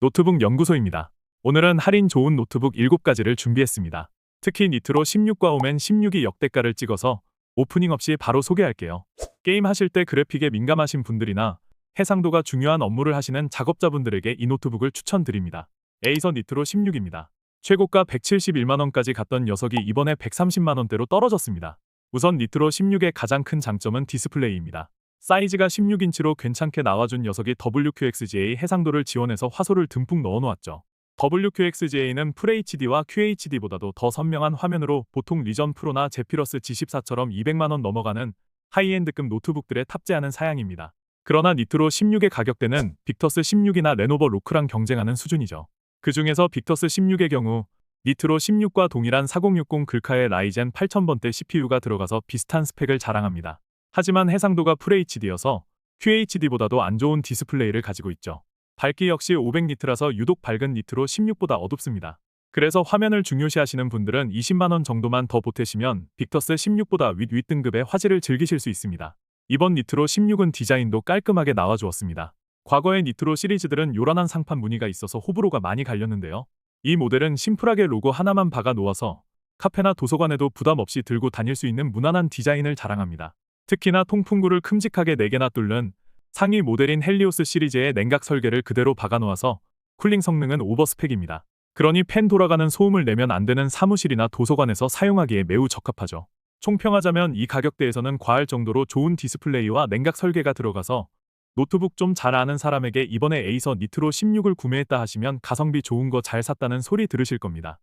노트북 연구소입니다. 오늘은 할인 좋은 노트북 7가지를 준비했습니다. 특히 니트로 16과 오멘 16이 역대가를 찍어서 오프닝 없이 바로 소개할게요. 게임 하실 때 그래픽에 민감하신 분들이나 해상도가 중요한 업무를 하시는 작업자분들에게 이 노트북을 추천드립니다. 에이서 니트로 16입니다. 최고가 171만원까지 갔던 녀석이 이번에 130만원대로 떨어졌습니다. 우선 니트로 16의 가장 큰 장점은 디스플레이입니다. 사이즈가 16인치로 괜찮게 나와준 녀석이 WQXGA 해상도를 지원해서 화소를 듬뿍 넣어놓았죠. WQXGA는 FHD와 QHD보다도 더 선명한 화면으로 보통 리전 프로나 제피러스 G14처럼 200만원 넘어가는 하이엔드급 노트북들에 탑재하는 사양입니다. 그러나 니트로 16의 가격대는 빅터스 16이나 레노버 로크랑 경쟁하는 수준이죠. 그 중에서 빅터스 16의 경우 니트로 16과 동일한 4060 글카의 라이젠 8000번대 CPU가 들어가서 비슷한 스펙을 자랑합니다. 하지만 해상도가 FHD여서 QHD보다도 안 좋은 디스플레이를 가지고 있죠. 밝기 역시 500니트라서 유독 밝은 니트로 16보다 어둡습니다. 그래서 화면을 중요시하시는 분들은 20만원 정도만 더 보태시면 빅터스 16보다 윗 윗 등급의 화질을 즐기실 수 있습니다. 이번 니트로 16은 디자인도 깔끔하게 나와주었습니다. 과거의 니트로 시리즈들은 요란한 상판 무늬가 있어서 호불호가 많이 갈렸는데요. 이 모델은 심플하게 로고 하나만 박아 놓아서 카페나 도서관에도 부담 없이 들고 다닐 수 있는 무난한 디자인을 자랑합니다. 특히나 통풍구를 큼직하게 4개나 뚫는 상위 모델인 헬리오스 시리즈의 냉각 설계를 그대로 박아 놓아서 쿨링 성능은 오버스펙입니다. 그러니 팬 돌아가는 소음을 내면 안 되는 사무실이나 도서관에서 사용하기에 매우 적합하죠. 총평하자면 이 가격대에서는 과할 정도로 좋은 디스플레이와 냉각 설계가 들어가서 노트북 좀 잘 아는 사람에게 이번에 에이서 니트로 16을 구매했다 하시면 가성비 좋은 거 잘 샀다는 소리 들으실 겁니다.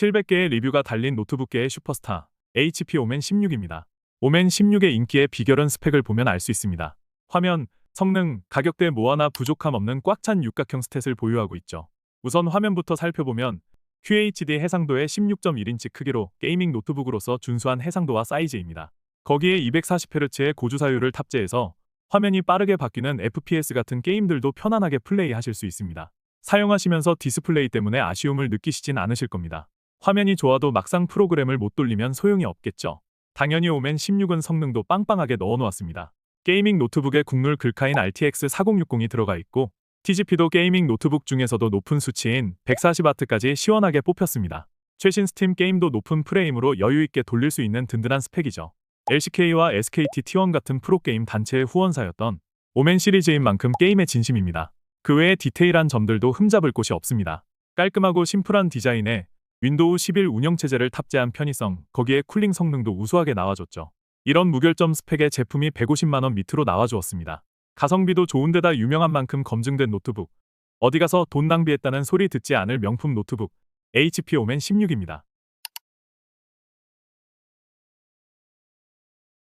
700개의 리뷰가 달린 노트북계의 슈퍼스타 HP 오멘 16입니다. 오멘 16의 인기의 비결은 스펙을 보면 알 수 있습니다. 화면, 성능, 가격대 뭐 하나 부족함 없는 꽉 찬 육각형 스탯을 보유하고 있죠. 우선 화면부터 살펴보면 QHD 해상도의 16.1인치 크기로 게이밍 노트북으로서 준수한 해상도와 사이즈입니다. 거기에 240Hz의 고주 사율을 탑재해서 화면이 빠르게 바뀌는 FPS 같은 게임들도 편안하게 플레이하실 수 있습니다. 사용하시면서 디스플레이 때문에 아쉬움을 느끼시진 않으실 겁니다. 화면이 좋아도 막상 프로그램을 못 돌리면 소용이 없겠죠. 당연히 오멘 16은 성능도 빵빵하게 넣어놓았습니다. 게이밍 노트북에 국룰 글카인 RTX 4060이 들어가 있고 TGP도 게이밍 노트북 중에서도 높은 수치인 140W까지 시원하게 뽑혔습니다. 최신 스팀 게임도 높은 프레임으로 여유있게 돌릴 수 있는 든든한 스펙이죠. LCK와 SKT T1 같은 프로게임 단체의 후원사였던 오멘 시리즈인 만큼 게임의 진심입니다. 그 외에 디테일한 점들도 흠잡을 곳이 없습니다. 깔끔하고 심플한 디자인에 윈도우 11 운영체제를 탑재한 편의성, 거기에 쿨링 성능도 우수하게 나와줬죠. 이런 무결점 스펙의 제품이 150만원 밑으로 나와주었습니다. 가성비도 좋은데다 유명한 만큼 검증된 노트북. 어디 가서 돈 낭비했다는 소리 듣지 않을 명품 노트북. HP 오멘 16입니다.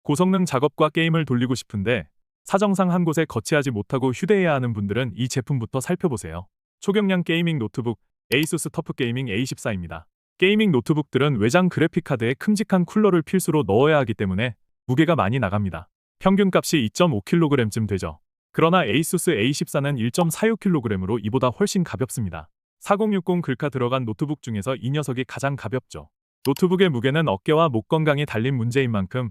고성능 작업과 게임을 돌리고 싶은데 사정상 한 곳에 거치하지 못하고 휴대해야 하는 분들은 이 제품부터 살펴보세요. 초경량 게이밍 노트북 에이수스 터프 게이밍 A14입니다. 게이밍 노트북들은 외장 그래픽카드에 큼직한 쿨러를 필수로 넣어야 하기 때문에 무게가 많이 나갑니다. 평균 값이 2.5kg쯤 되죠. 그러나 에이수스 A14는 1.46kg으로 이보다 훨씬 가볍습니다. 4060 글카 들어간 노트북 중에서 이 녀석이 가장 가볍죠. 노트북의 무게는 어깨와 목 건강이 달린 문제인 만큼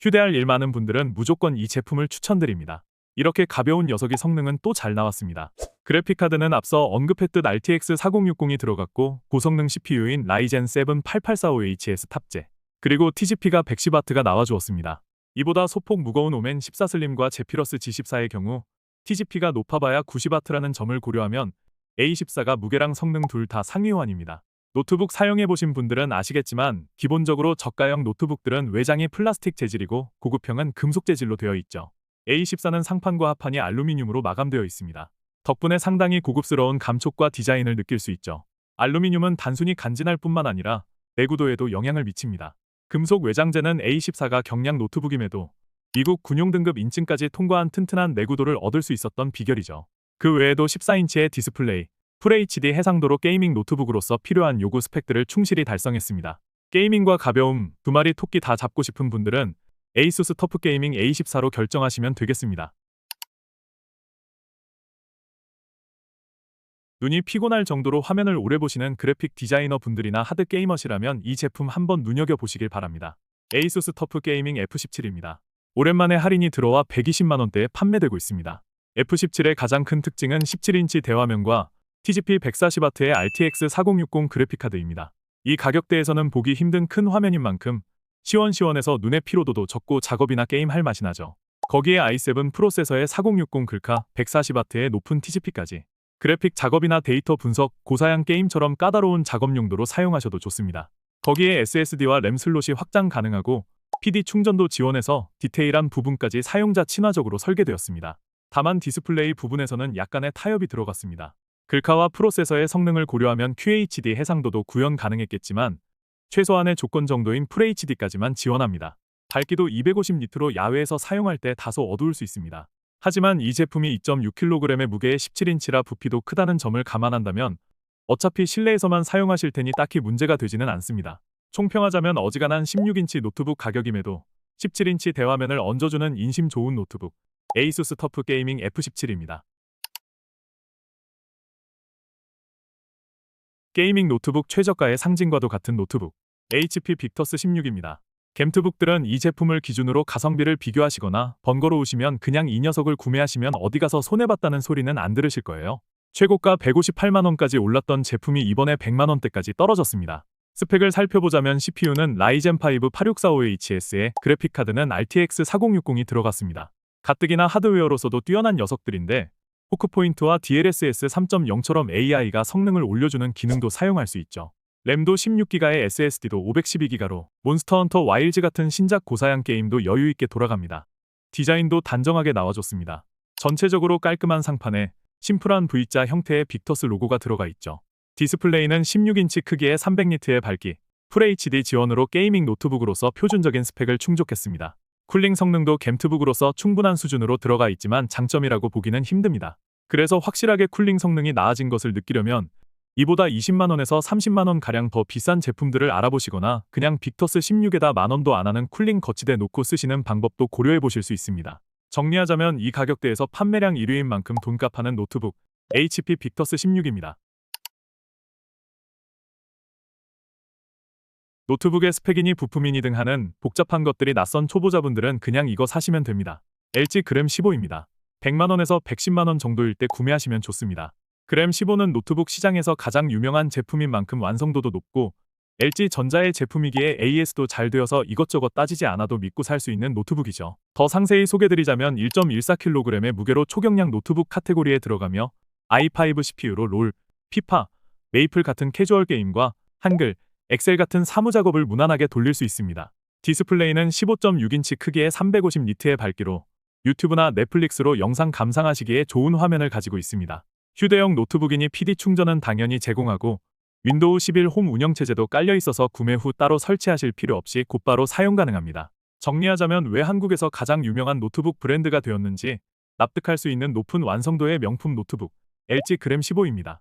휴대할 일 많은 분들은 무조건 이 제품을 추천드립니다. 이렇게 가벼운 녀석이 성능은 또 잘 나왔습니다. 그래픽카드는 앞서 언급했듯 RTX 4060이 들어갔고 고성능 CPU인 라이젠 7 8845HS 탑재 그리고 TGP가 110W가 나와주었습니다. 이보다 소폭 무거운 오멘 14 슬림과 제피러스 G14의 경우 TGP가 높아봐야 90W라는 점을 고려하면 A14가 무게랑 성능 둘 다 상위호환입니다. 노트북 사용해보신 분들은 아시겠지만 기본적으로 저가형 노트북들은 외장이 플라스틱 재질이고 고급형은 금속 재질로 되어 있죠. A14는 상판과 하판이 알루미늄으로 마감되어 있습니다. 덕분에 상당히 고급스러운 감촉과 디자인을 느낄 수 있죠. 알루미늄은 단순히 간지날 뿐만 아니라 내구도에도 영향을 미칩니다. 금속 외장재는 A14가 경량 노트북임에도 미국 군용 등급 인증까지 통과한 튼튼한 내구도를 얻을 수 있었던 비결이죠. 그 외에도 14인치의 디스플레이, FHD 해상도로 게이밍 노트북으로서 필요한 요구 스펙들을 충실히 달성했습니다. 게이밍과 가벼움, 두 마리 토끼 다 잡고 싶은 분들은 에이수스 터프 게이밍 A14로 결정하시면 되겠습니다. 눈이 피곤할 정도로 화면을 오래 보시는 그래픽 디자이너 분들이나 하드 게이머시라면 이 제품 한번 눈여겨보시길 바랍니다. 에이수스 터프 게이밍 F17입니다. 오랜만에 할인이 들어와 120만 원대에 판매되고 있습니다. F17의 가장 큰 특징은 17인치 대화면과 TGP 140W의 RTX 4060 그래픽카드입니다. 이 가격대에서는 보기 힘든 큰 화면인 만큼 시원시원해서 눈의 피로도도 적고 작업이나 게임 할 맛이 나죠. 거기에 i7 프로세서의 4060 글카 140W의 높은 TGP까지 그래픽 작업이나 데이터 분석, 고사양 게임처럼 까다로운 작업 용도로 사용하셔도 좋습니다. 거기에 SSD와 램 슬롯이 확장 가능하고 PD 충전도 지원해서 디테일한 부분까지 사용자 친화적으로 설계되었습니다. 다만 디스플레이 부분에서는 약간의 타협이 들어갔습니다. 글카와 프로세서의 성능을 고려하면 QHD 해상도도 구현 가능했겠지만 최소한의 조건 정도인 FHD까지만 지원합니다. 밝기도 250니트로 야외에서 사용할 때 다소 어두울 수 있습니다. 하지만 이 제품이 2.6kg의 무게의 17인치라 부피도 크다는 점을 감안한다면 어차피 실내에서만 사용하실 테니 딱히 문제가 되지는 않습니다. 총평하자면 어지간한 16인치 노트북 가격임에도 17인치 대화면을 얹어주는 인심 좋은 노트북 에이수스 터프 게이밍 F17입니다. 게이밍 노트북 최저가의 상징과도 같은 노트북 HP 빅터스 16입니다. Gem트북들은 이 제품을 기준으로 가성비를 비교하시거나 번거로우시면 그냥 이 녀석을 구매하시면 어디 가서 손해봤다는 소리는 안 들으실 거예요. 최고가 158만원까지 올랐던 제품이 이번에 100만원대까지 떨어졌습니다. 스펙을 살펴보자면 CPU는 라이젠 5 8645HS에 그래픽카드는 RTX 4060이 들어갔습니다. 가뜩이나 하드웨어로서도 뛰어난 녀석들인데 호크포인트와 DLSS 3.0처럼 AI가 성능을 올려주는 기능도 사용할 수 있죠. 램도 16기가의 SSD도 512기가로 몬스터 헌터 와일즈 같은 신작 고사양 게임도 여유 있게 돌아갑니다. 디자인도 단정하게 나와줬습니다. 전체적으로 깔끔한 상판에 심플한 V자 형태의 빅터스 로고가 들어가 있죠. 디스플레이는 16인치 크기의 300니트의 밝기, FHD 지원으로 게이밍 노트북으로서 표준적인 스펙을 충족했습니다. 쿨링 성능도 gem트북으로서 충분한 수준으로 들어가 있지만 장점이라고 보기는 힘듭니다. 그래서 확실하게 쿨링 성능이 나아진 것을 느끼려면 이보다 20만원에서 30만원 가량 더 비싼 제품들을 알아보시거나 그냥 빅터스 16에다 만원도 안 하는 쿨링 거치대 놓고 쓰시는 방법도 고려해 보실 수 있습니다. 정리하자면 이 가격대에서 판매량 1위인 만큼 돈값 하는 노트북 HP 빅터스 16입니다. 노트북의 스펙이니 부품이니 등 하는 복잡한 것들이 낯선 초보자분들은 그냥 이거 사시면 됩니다. LG 그램 15입니다. 100만원에서 110만원 정도일 때 구매하시면 좋습니다. 그램 15는 노트북 시장에서 가장 유명한 제품인 만큼 완성도도 높고 LG 전자의 제품이기에 AS도 잘 되어서 이것저것 따지지 않아도 믿고 살 수 있는 노트북이죠. 더 상세히 소개드리자면 1.14kg의 무게로 초경량 노트북 카테고리에 들어가며 i5 CPU로 롤, 피파, 메이플 같은 캐주얼 게임과 한글, 엑셀 같은 사무 작업을 무난하게 돌릴 수 있습니다. 디스플레이는 15.6인치 크기의 350니트의 밝기로 유튜브나 넷플릭스로 영상 감상하시기에 좋은 화면을 가지고 있습니다. 휴대용 노트북이니 PD 충전은 당연히 제공하고 윈도우 11 홈 운영체제도 깔려 있어서 구매 후 따로 설치하실 필요 없이 곧바로 사용 가능합니다. 정리하자면 왜 한국에서 가장 유명한 노트북 브랜드가 되었는지 납득할 수 있는 높은 완성도의 명품 노트북 LG 그램 15입니다.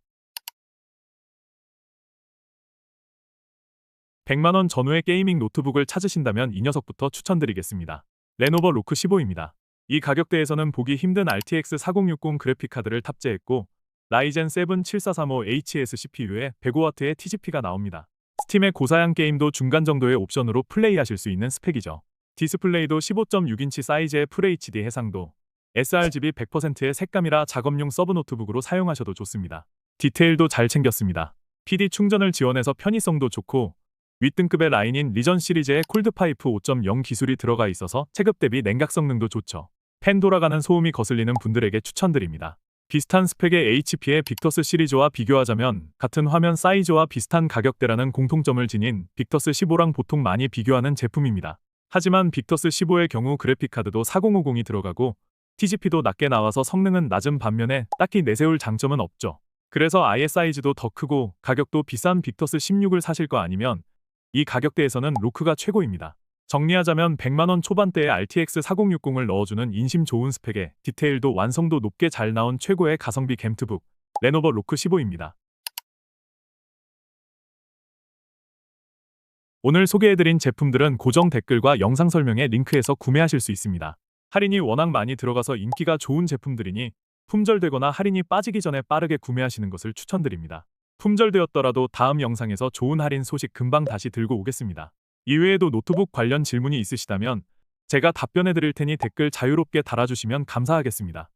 100만원 전후의 게이밍 노트북을 찾으신다면 이 녀석부터 추천드리겠습니다. 레노버 로크 15입니다. 이 가격대에서는 보기 힘든 RTX 4060 그래픽카드를 탑재했고 라이젠 7 7435HS CPU에 105W의 TGP가 나옵니다. 스팀의 고사양 게임도 중간 정도의 옵션으로 플레이하실 수 있는 스펙이죠. 디스플레이도 15.6인치 사이즈의 FHD 해상도, sRGB 100%의 색감이라 작업용 서브 노트북으로 사용하셔도 좋습니다. 디테일도 잘 챙겼습니다. PD 충전을 지원해서 편의성도 좋고 윗등급의 라인인 리전 시리즈의 콜드파이프 5.0 기술이 들어가 있어서 체급 대비 냉각 성능도 좋죠. 펜 돌아가는 소음이 거슬리는 분들에게 추천드립니다. 비슷한 스펙의 HP의 빅터스 시리즈와 비교하자면 같은 화면 사이즈와 비슷한 가격대라는 공통점을 지닌 빅터스 15랑 보통 많이 비교하는 제품입니다. 하지만 빅터스 15의 경우 그래픽카드도 4050이 들어가고 TGP도 낮게 나와서 성능은 낮은 반면에 딱히 내세울 장점은 없죠. 그래서 아예 사이즈도 더 크고 가격도 비싼 빅터스 16을 사실 거 아니면 이 가격대에서는 로크가 최고입니다. 정리하자면 100만원 초반대의 RTX 4060을 넣어주는 인심 좋은 스펙에 디테일도 완성도 높게 잘 나온 최고의 가성비 gem트북 레노버 로크 15입니다. 오늘 소개해드린 제품들은 고정 댓글과 영상 설명에 링크해서 구매하실 수 있습니다. 할인이 워낙 많이 들어가서 인기가 좋은 제품들이니 품절되거나 할인이 빠지기 전에 빠르게 구매하시는 것을 추천드립니다. 품절되었더라도 다음 영상에서 좋은 할인 소식 금방 다시 들고 오겠습니다. 이외에도 노트북 관련 질문이 있으시다면 제가 답변해 드릴 테니 댓글 자유롭게 달아주시면 감사하겠습니다.